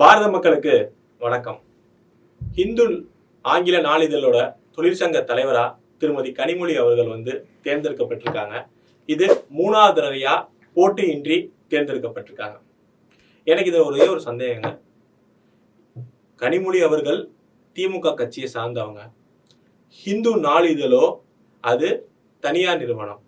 பாரத மக்களுக்கு வணக்கம். ஹிந்து ஆங்கில நாளிதழோட தொழிற்சங்க தலைவரா திருமதி கனிமொழி அவர்கள் வந்து தேர்ந்தெடுக்கப்பட்டிருக்காங்க. இது மூணாவது தடவையா போட்டியின்றி தேர்ந்தெடுக்கப்பட்டிருக்காங்க. எனக்கு இது ஒரே ஒரு சந்தேகங்க. கனிமொழி அவர்கள் திமுக கட்சியை சார்ந்தவங்க. ஹிந்து நாளிதழோ அது தனியார் நிறுவனம்.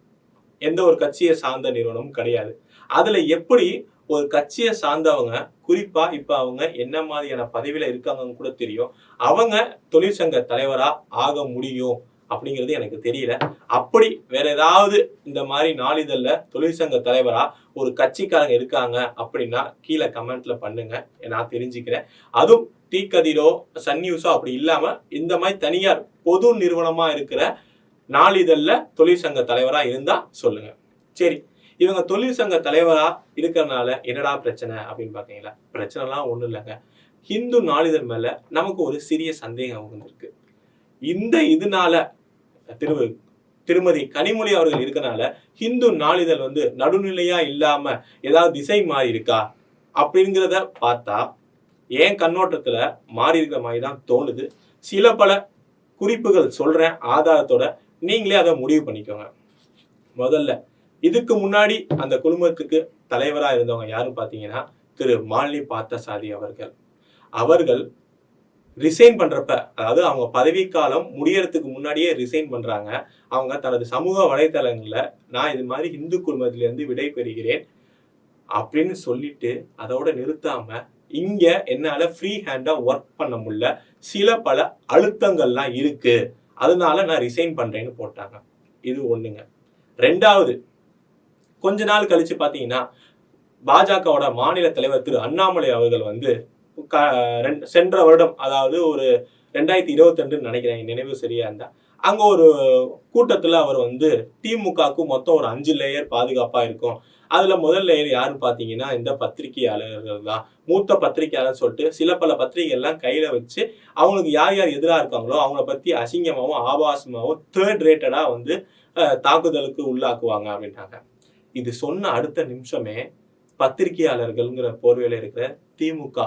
எந்த ஒரு கட்சியை சார்ந்த நிறுவனமும் கிடையாது. அதுல எப்படி ஒரு கட்சியை சார்ந்தவங்க குறிப்பா இப்ப அவங்க என்ன மாதிரியான பதவியில இருக்காங்கன்னு கூட தெரியும். அவங்க தொழிற்சங்க தலைவரா ஆக முடியும் அப்படிங்கிறது எனக்கு தெரியல. அப்படி வேற ஏதாவது இந்த மாதிரி நாளிதழ்ல தொழிற்சங்க தலைவரா ஒரு கட்சிக்காரங்க இருக்காங்க அப்படின்னா கீழே கமெண்ட்ல பண்ணுங்க. நான் தெரிஞ்சுக்கிறேன். அதுவும் டீ கதிரோ சன் நியூஸோ அப்படி இல்லாம இந்த மாதிரி தனியார் பொது நிறுவனமா இருக்கிற நாளிதழ்ல தொழிற்சங்க தலைவரா இருந்தா சொல்லுங்க. சரி. இவங்க தொழிற்சங்க தலைவரா இருக்கிறனால என்னடா பிரச்சனை அப்படின்னு பாத்தீங்களா? பிரச்சனைலாம் ஒண்ணும் இல்லைங்க. ஹிந்து நாளிதழ் மேல நமக்கு ஒரு சிறிய சந்தேகம் இருந்திருக்கு இந்த இதனால திரு திருமதி கனிமொழி அவர்கள் இருக்கனால ஹிந்து நாளிதழ் வந்து நடுநிலையா இல்லாம ஏதாவது திசை மாறி இருக்கா அப்படிங்கிறத பார்த்தா என் கண்ணோட்டத்துல மாறி இருக்கிற மாதிரி தான் தோணுது. சில பல குறிப்புகள் சொல்றேன். ஆதாரத்தோட நீங்களே அதை முடிவு பண்ணிக்கோங்க. முதல்ல இதுக்கு முன்னாடி அந்த குடும்பத்துக்கு தலைவராக இருந்தவங்க யாரும் பார்த்தீங்கன்னா திரு மாலினி பார்த்தசாரி அவர்கள். அவர்கள் ரிசைன் பண்றப்ப அதாவது அவங்க பதவிக்காலம் முடியறதுக்கு முன்னாடியே ரிசைன் பண்றாங்க. அவங்க தனது சமூக வலைத்தளங்கள்ல நான் இது மாதிரி இந்து குடும்பத்திலிருந்து விடை பெறுகிறேன் அப்படின்னு சொல்லிட்டு அதோட நிறுத்தாம இங்க என்னால ஃப்ரீ ஹேண்டா ஒர்க் பண்ண முடியல. சில பல அழுத்தங்கள்லாம் இருக்கு. அதனால நான் ரிசைன் பண்றேன்னு போட்டாங்க. இது ஒண்ணுங்க. ரெண்டாவது கொஞ்ச நாள் கழிச்சு பார்த்தீங்கன்னா பாஜகவோட மாநில தலைவர் திரு அண்ணாமலை அவர்கள் வந்து க- ரெண்- சென்ற வருடம் அதாவது ஒரு ரெண்டாயிரத்தி இருபத்தி ரெண்டு நினைக்கிறேன் நினைவு சரியா இருந்தா அங்க ஒரு கூட்டத்துல அவர் வந்து திமுகவுக்கு மொத்தம் ஒரு அஞ்சு லேயர் பாதுகாப்பா இருக்கும். அதுல முதல் லேயர் யாருன்னு பாத்தீங்கன்னா இந்த பத்திரிகையாளர்கள் தான். மூத்த பத்திரிகையாளர் சொல்லிட்டு சில பல பத்திரிகை எல்லாம் கையில வச்சு அவங்களுக்கு யார் யார் எதிராக இருக்காங்களோ அவங்கள பத்தி அசிங்கமாவும் ஆபாசமாவும் தேர்ட் ரேட்டடா வந்து தாக்குதலுக்கு உள்ளாக்குவாங்க அப்படின்ட்டாங்க. இது சொன்ன அடுத்த நிமிஷமே பத்திரிகையாளர்கள்ங்கிற போர்வையில் இருக்கிற திமுக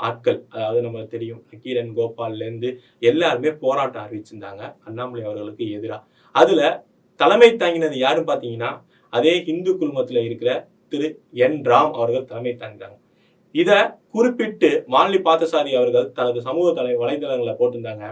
ஆட்கள் அதாவது நம்ம தெரியும் கீரன் கோபால்லேருந்து எல்லாருமே போராட்டம் அறிவிச்சிருந்தாங்க அண்ணாமலை அவர்களுக்கு எதிராக அதில் தலைமை தாங்கினது யாருன்னு பார்த்தீங்கன்னா அதே இந்து குழுமத்தில் இருக்கிற திரு என் ராம் அவர்கள் தலைமை தாங்கினாங்க. இதை குறிப்பிட்டு மாலினி பார்த்தசாரி அவர்கள் தனது சமூக தலை வலைதளங்களை போட்டிருந்தாங்க.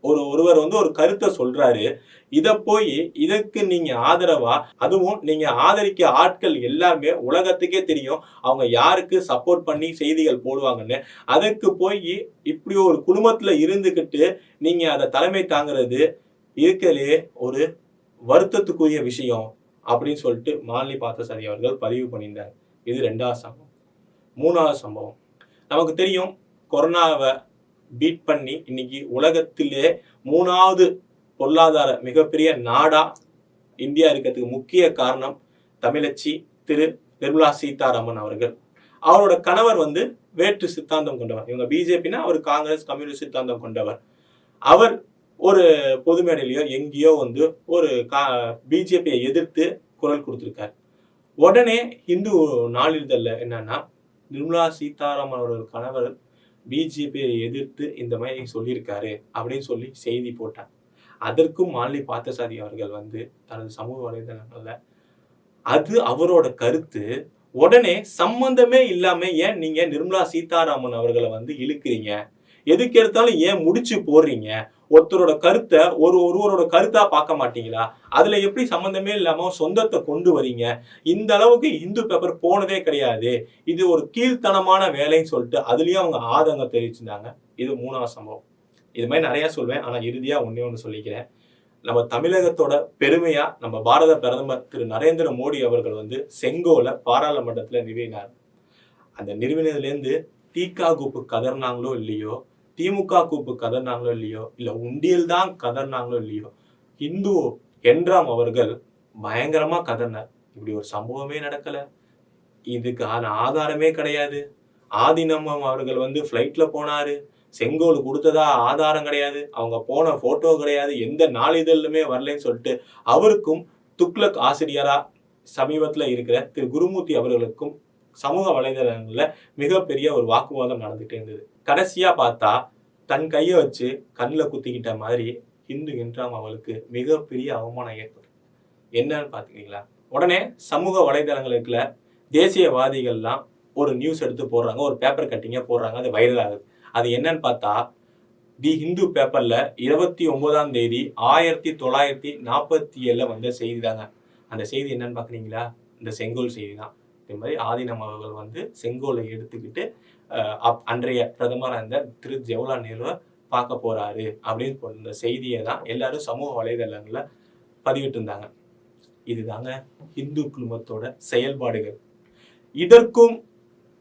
ஒரு ஒருவர் வந்து ஒரு கருத்தை சொல்றாரு. இதை போய் இதற்கு நீங்க ஆதரவா? அதுவும் நீங்க ஆதரிக்க ஆட்கள் எல்லாருமே உலகத்துக்கே தெரியும். அவங்க யாருக்கு சப்போர்ட் பண்ணி செய்திகள் போடுவாங்கன்னு. அதற்கு போய் இப்படி ஒரு குடும்பத்துல இருந்துக்கிட்டு நீங்க அதை தலைமை தாங்குறது இருக்கலே ஒரு வருத்தத்துக்குரிய விஷயம் அப்படின்னு சொல்லிட்டு மாலினி பார்த்தசாரி அவர்கள் பதிவு பண்ணியிருந்தாங்க இது ரெண்டாவது சம்பவம். மூணாவது சம்பவம். நமக்கு தெரியும் கொரோனாவை பீட் பண்ணி இன்னைக்கு உலகத்திலே மூணாவது பொருளாதார மிகப்பெரிய நாடா இந்தியா இருக்கிறதுக்கு முக்கிய காரணம் தமிழச்சி திரு நிர்மலா சீதாராமன் அவர்கள். அவரோட கணவர் வந்து வேற்று சித்தாந்தம் கொண்டவர். இவங்க பிஜேபினா அவர் காங்கிரஸ் கம்யூனிஸ்ட் சித்தாந்தம் கொண்டவர். அவர் ஒரு பொது மேடையிலையோ எங்கேயோ வந்து ஒரு கா பிஜேபியை எதிர்த்து குரல் கொடுத்துருக்காரு. உடனே இந்து நாளிதழில் என்னன்னா நிர்மலா சீதாராமன் அவர்கள் கணவர் பிஜேபியை எதிர்த்து இந்த மாதிரி சொல்லியிருக்காரு அப்படின்னு சொல்லி செய்தி போட்டார் அதற்கும் மாலினி பார்த்தசாரி அவர்கள் வந்து தனது சமூக வலைதளங்களில் அது அவரோட கருத்து. உடனே சம்பந்தமே இல்லாம ஏன் நீங்க நிர்மலா சீதாராமன் அவர்களை வந்து இழுக்கிறீங்க? எதுக்கு எடுத்தாலும் ஏன் முடிச்சு போடுறீங்க? ஒருத்தரோட கருத்தை ஒரு ஒருவரோட கருத்தா பார்க்க மாட்டீங்களா? அதுல எப்படி சம்பந்தமே இல்லாம சொந்தத்தை கொண்டு வரீங்க? இந்த அளவுக்கு இந்து பேப்பர் போனதே கிடையாது. இது ஒரு கீழ்த்தனமான வேலைன்னு சொல்லிட்டு அதுலயும் அவங்க ஆதங்கம் தெரிவிச்சிருந்தாங்க. இது மூணாவது சம்பவம். இது மாதிரி நிறைய சொல்வேன். ஆனா இறுதியா ஒன்னே ஒன்று சொல்லிக்கிறேன். நம்ம தமிழகத்தோட பெருமையா நம்ம பாரத பிரதமர் திரு நரேந்திர மோடி அவர்கள் வந்து செங்கோல பாராளுமன்றத்துல நிறுவினார். அந்த நிறுவினதுலேருந்து தீகா கூப்பு கதர்னாங்களோ இல்லையோ? திமுக கூப்பு கதர்னாங்களோ இல்லையோ? இல்ல உண்டியல் தான் கதர்னாங்களோ இல்லையோ? இந்து என்றாம் அவர்கள் பயங்கரமா கதர்னார். இப்படி ஒரு சம்பவமே நடக்கல. இதுக்கான ஆதாரமே கிடையாது. ஆதினம்மம் அவர்கள் வந்து ஃப்ளைட்ல போனாரு. செங்கோல் கொடுத்ததா ஆதாரம் கிடையாது. அவங்க போன போட்டோ கிடையாது. எந்த நாளிதழுமே வரலன்னு சொல்லிட்டு அவருக்கும் துக்ளக் ஆசிரியரா சமீபத்தில் இருக்கிற திரு குருமூர்த்தி அவர்களுக்கும் சமூக வலைதளங்களில் மிகப்பெரிய ஒரு வாக்குவாதம் நடந்துகிட்டே இருந்தது. கடைசியாக பார்த்தா தன் கையை வச்சு கண்ணில் குத்திக்கிட்ட மாதிரி ஹிந்து என்றாம் அவளுக்கு மிகப்பெரிய அவமானம் ஏற்படும் என்னன்னு பார்த்துக்கிங்களா உடனே சமூக வலைதளங்களுக்குள்ள தேசியவாதிகள்லாம் ஒரு நியூஸ் எடுத்து போடுறாங்க ஒரு பேப்பர் கட்டிங்காக போடுறாங்க அது வைரல் ஆகுது. அது என்னன்னு பார்த்தா தி ஹிந்து பேப்பர்ல இருபத்தி ஒன்பதாம் தேதி ஆயிரத்தி தொள்ளாயிரத்தி நாற்பத்தி ஏழுல வந்த செய்தி தாங்க. அந்த செய்தி என்னன்னு பாக்குறீங்களா? இந்த செங்கோல் செய்தி தான். இது மாதிரி ஆதினம் அவர்கள் வந்து செங்கோலை எடுத்துக்கிட்டு அன்றைய பிரதமர் அந்த திரு ஜவஹர்லால் நேருவை பார்க்க போறாரு அப்படின்னு போட்ட செய்தியை தான் எல்லாரும் சமூக வலைதளங்களில் பதிவிட்டு இருந்தாங்க இதுதாங்க இந்து குழுமத்தோட செயல்பாடுகள். இதற்கும்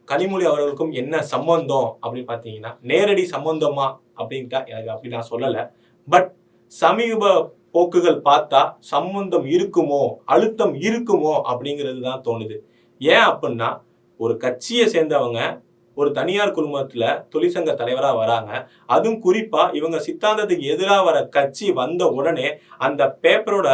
கனிமொழி அவர்களுக்கும் என்ன சம்பந்தம் அப்படின்னு பார்த்தீங்கன்னா நேரடி சம்பந்தமா அப்படின்ட்டா எனக்கு அப்படி நான் சொல்லலை. பட் சமீப போக்குகள் பார்த்தா சம்பந்தம் இருக்குமோ அழுத்தம் இருக்குமோ அப்படிங்கிறது தான் தோணுது. ஏன் அப்படின்னா ஒரு கட்சியை சேர்ந்தவங்க ஒரு தனியார் குழுமத்தில் தொழிற்சங்க தலைவராக வராங்க. அதுவும் குறிப்பாக இவங்க சித்தாந்தத்துக்கு எதிராக வர கட்சி வந்த உடனே அந்த பேப்பரோட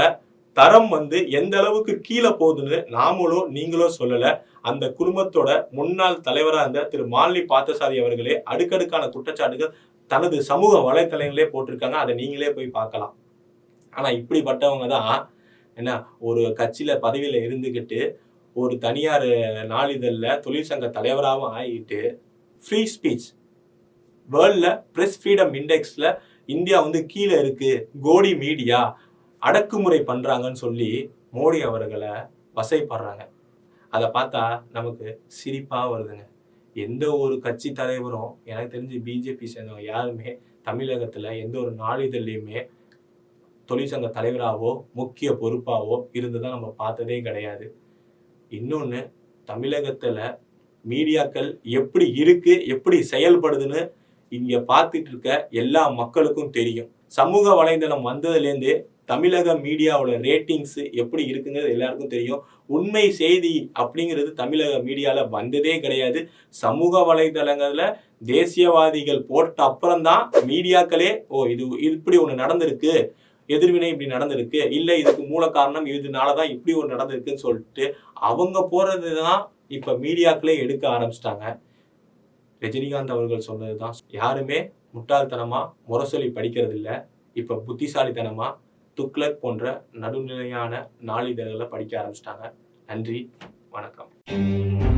தரம் வந்து எந்த அளவுக்கு கீழே போகுதுன்னு நாமளோ நீங்களோ சொல்லலை. அந்த குடும்பத்தோட முன்னாள் தலைவராக இருந்த திரு மாலினி பார்த்தசாரி அவர்களே அடுக்கடுக்கான குற்றச்சாட்டுகள் தனது சமூக வலைத்தளங்களே போட்டிருக்காங்க. அதை நீங்களே போய் பார்க்கலாம். ஆனால் இப்படிப்பட்டவங்க தான் என்ன ஒரு கட்சியில் பதவியில் இருந்துக்கிட்டு ஒரு தனியார் நாளிதழில் தொழிற்சங்க தலைவராகவும் ஆகிட்டு ஃப்ரீ ஸ்பீச் வேர்ல்டில் ப்ரெஸ் ஃப்ரீடம் இண்டெக்ஸில் இந்தியா வந்து கீழே இருக்குது கோடி மீடியா அடக்குமுறை பண்ணுறாங்கன்னு சொல்லி மோடி அவர்களை வசைப்படுறாங்க. அதை பார்த்தா நமக்கு சிரிப்பாக வருதுங்க. எந்த ஒரு கட்சி தலைவரும் எனக்கு தெரிஞ்சு பிஜேபி சேர்ந்தவங்க யாருமே தமிழகத்தில் எந்த ஒரு நாளிதழ்லையுமே தொழிற்சங்க தலைவராவோ முக்கிய பொறுப்பாகவோ இருந்து தான் நம்ம பார்த்ததே கிடையாது. இன்னொன்று தமிழகத்தில் மீடியாக்கள் எப்படி இருக்கு எப்படி செயல்படுதுன்னு இங்கே பார்த்துட்டு இருக்க எல்லா மக்களுக்கும் தெரியும். சமூக வலைதளம் வந்ததுலேருந்து தமிழக மீடியாவோட ரேட்டிங்ஸ் எப்படி இருக்குங்கிறது எல்லாருக்கும் தெரியும். உண்மை செய்தி அப்படிங்கிறது தமிழக மீடியாவில் வந்ததே கிடையாது. சமூக வலைதளங்களில் தேசியவாதிகள் போட்ட அப்புறம்தான் மீடியாக்களே ஓ இது இப்படி ஒன்று நடந்திருக்கு. எதிர்வினை இப்படி நடந்திருக்கு. இல்லை இதுக்கு மூல காரணம் இதனால தான் இப்படி ஒன்று நடந்திருக்குன்னு சொல்லிட்டு அவங்க போகிறது தான் இப்போ மீடியாக்களே எடுக்க ஆரம்பிச்சிட்டாங்க. ரஜினிகாந்த் அவர்கள் சொன்னது தான் யாருமே முட்டாள்தனமாக முரசொலி படிக்கிறது இல்லை இப்போ புத்திசாலித்தனமாக துக்ளக் போன்ற நடுநிலையான நாளிதழ்களை படிக்க ஆரம்பிச்சிட்டாங்க. நன்றி வணக்கம்.